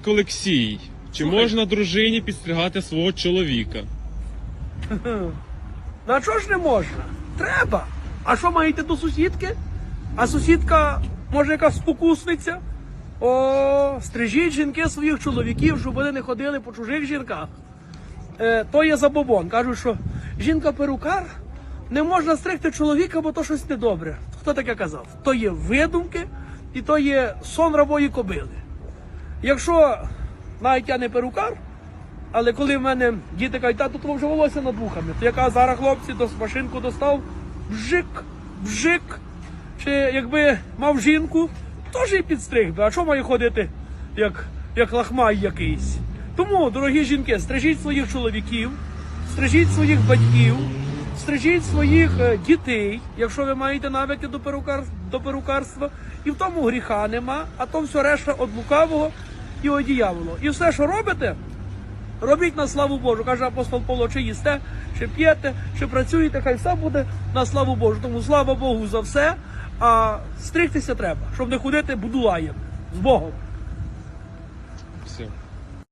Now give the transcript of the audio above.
Олексій, чи Слухай. можна дружині підстригати свого чоловіка? На чого ж не можна? Треба. А що маєте до сусідки? А сусідка, може, якась спокусниця? О, стрижіть жінки своїх чоловіків, щоб вони не ходили по чужих жінках. Е, то є забобон. Кажуть, що жінка-перукар не можна стригти чоловіка, бо то щось недобре. Хто таке казав? То є видумки і то є сон рабої кобили. Якщо навіть я не перукар, але коли в мене діти кажуть, тату, то вже волосся над вухами, то яка зараз хлопці до машинку достав, бжик, бжик. Чи якби мав жінку, теж і підстриг би. А що має ходити, як, як лахмай якийсь? Тому, дорогі жінки, стрижіть своїх чоловіків, стрижіть своїх батьків, стрижіть своїх е, дітей, якщо ви маєте навики до, перукар, до перукарства. І в тому гріха нема, а то все решта від лукавого і одіяло. І все, що робите, робіть на славу Божу. Каже апостол Павло, чи їсте, чи п'єте, чи працюєте, хай все буде на славу Божу. Тому слава Богу за все. А стригтися треба, щоб не ходити будулаєм з Богом. Всім.